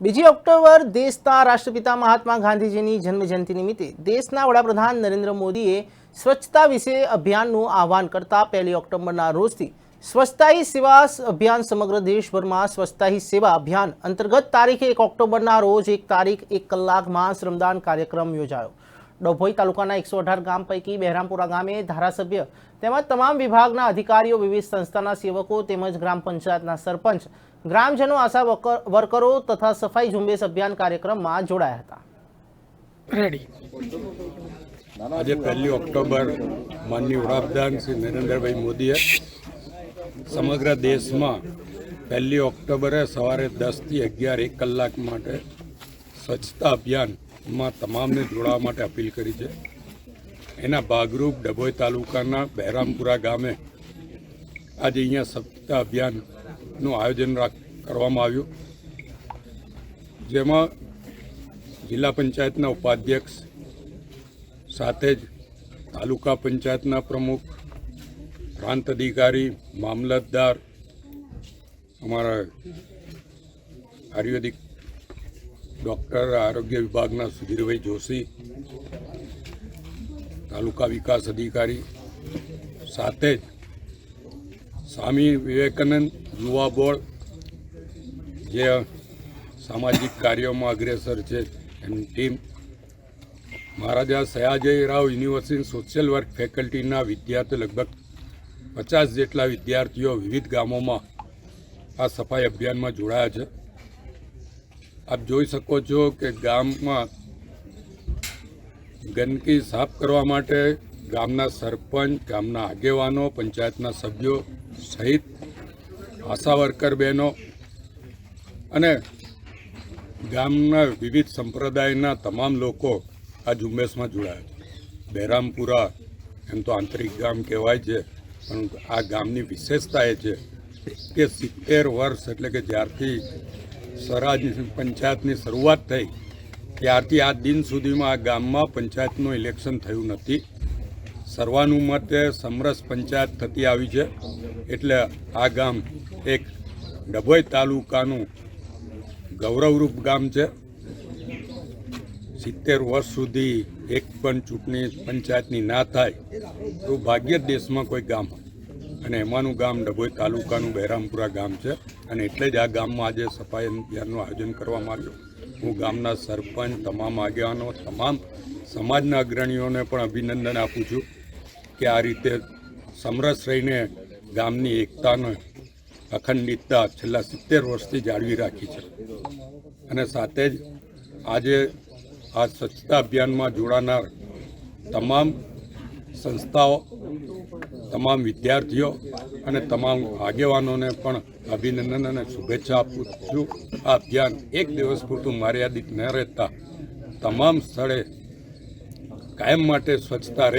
બીજી ઓક્ટોબર દેશના રાષ્ટ્રપિતા મહાત્મા ગાંધીજીની જન્મજયંતિ નિમિત્તે દેશના વડાપ્રધાન નરેન્દ્ર મોદીએ સ્વચ્છતા વિશે અભિયાનનું આહવાન કરતા પહેલી ઓક્ટોબરના રોજથી સ્વચ્છતા સેવા અભિયાન સમગ્ર દેશભરમાં સ્વચ્છતા સેવા અભિયાન અંતર્ગત તારીખે એક ઓક્ટોબરના રોજ એક તારીખ એક કલાકમાં શ્રમદાન કાર્યક્રમ યોજાયો. ડભોઈ તાલુકાના એકસો અઢાર ગામ પૈકી બહેરામપુરા ગામે ધારાસભ્ય તેમજ તમામ વિભાગના અધિકારીઓ વિવિધ સંસ્થાના સેવકો તેમજ ગ્રામ પંચાયતના સરપંચ ગ્રામજનો આશા વર્કર- વર્કરો તથા સફાઈ ઝુંબેશ અભિયાન કાર્યક્રમમાં જોડાયા હતા. રેડી આજે પહેલી ઓક્ટોબર માનની વડાપ્રધાન શ્રી નરેન્દ્રભાઈ મોદીએ સમગ્ર દેશમાં પહેલી ઓક્ટોબરે સવારે દસથી અગિયાર એક કલાક માટે સ્વચ્છતા અભિયાનમાં તમામને જોડાવા માટે અપીલ કરી છે. એના ભાગરૂપ ડભોઈ તાલુકાના બહેરામપુરા ગામે આજે અહીંયા સ્વચ્છતા અભિયાનનું આયોજન કરવામાં આવ્યું. જેમાં જિલ્લા પંચાયતના ઉપાધ્યક્ષ સાથે જ તાલુકા પંચાયતના પ્રમુખ, પ્રાંત અધિકારી, મામલતદાર, અમારા આયુર્વેદિક ડૉક્ટર આરોગ્ય વિભાગના સુધીરભાઈ જોશી, તાલુકા વિકાસ અધિકારી સાથે જ સ્વામી વિવેકાનંદ યુવા બોર્ડ જે સામાજિક કાર્યોમાં અગ્રેસર છે, એની team Maharaja Sayajirao university social work ફેકલ્ટીના વિદ્યાર્થીઓ લગભગ પચાસ જેટલા વિદ્યાર્થીઓ વિવિધ ગામોમાં આ સફાઈ અભિયાનમાં જોડાયા છે. આપ જોઈ શકો છો કે ગામમાં ગંદકી સાફ કરવા માટે ગામના સરપંચ, ગામના આગેવાનો, પંચાયતના સભ્યો સહિત આશા વર્કર બહેનો અને ગામના વિવિધ સંપ્રદાયના તમામ લોકો આ ઝુંબેશમાં જોડાયા છે. બહેરામપુરા એમ તો આંતરિક ગામ કહેવાય છે પણ આ ગામની વિશેષતા એ છે કે સિત્તેર વર્ષ એટલે કે જ્યારથી સ્વરાજની પંચાયતની શરૂઆત થઈ. ત્યારથી આ દિન સુધીમાં આ ગામમાં પંચાયતનું ઇલેક્શન થયું નથી. સર્વાનુમતે સમરસ પંચાયત થતી આવી છે. એટલે આ ગામ એક ડભોઈ તાલુકાનું ગૌરવરૂપ ગામ છે. સિત્તેર વર્ષ સુધી એક પણ ચૂંટણી પંચાયતની ના થાય. તો ભાગ્ય દેશમાં કોઈ ગામ અને એમાંનું ગામ ડભોઈ તાલુકાનું બહેરામપુરા ગામ છે. અને એટલે જ આ ગામમાં આજે સફાઈ અભિયાનનું આયોજન કરવામાં આવ્યું. હું ગામના સરપંચ, તમામ આગેવાનો, તમામ સમાજના અગ્રણીઓને પણ અભિનંદન આપું છું કે આ રીતે સમરસ રહીને ગામની એકતાને અખંડિતતા છેલ્લા સિત્તેર વર્ષથી જાળવી રાખી છે. અને સાથે જ આજે આ સ્વચ્છતા અભિયાનમાં જોડાનાર તમામ સંસ્થાઓ, તમામ વિદ્યાર્થીઓ અને તમામ આગેવાનોને પણ અભિનંદન અને શુભેચ્છા આપું છું. આ અભિયાન એક દિવસ પૂરતું મર્યાદિત ન રહેતા તમામ સ્થળે કાયમ માટે સ્વચ્છતા રહે.